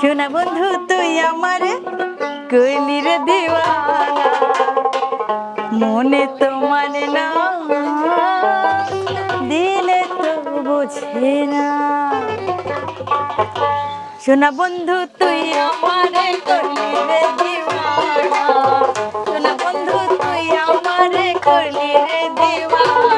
শোনা বন্ধু, তুই আমার কইলি রে দিওয়ানা। মনে তো মানে না, দিলে তো বোঝে না। শোনা বন্ধু, তুই আমারে করলি রে দিওয়ানা। শোনা বন্ধু, তুই আমারে করলি রে দিওয়ানা।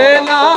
Ela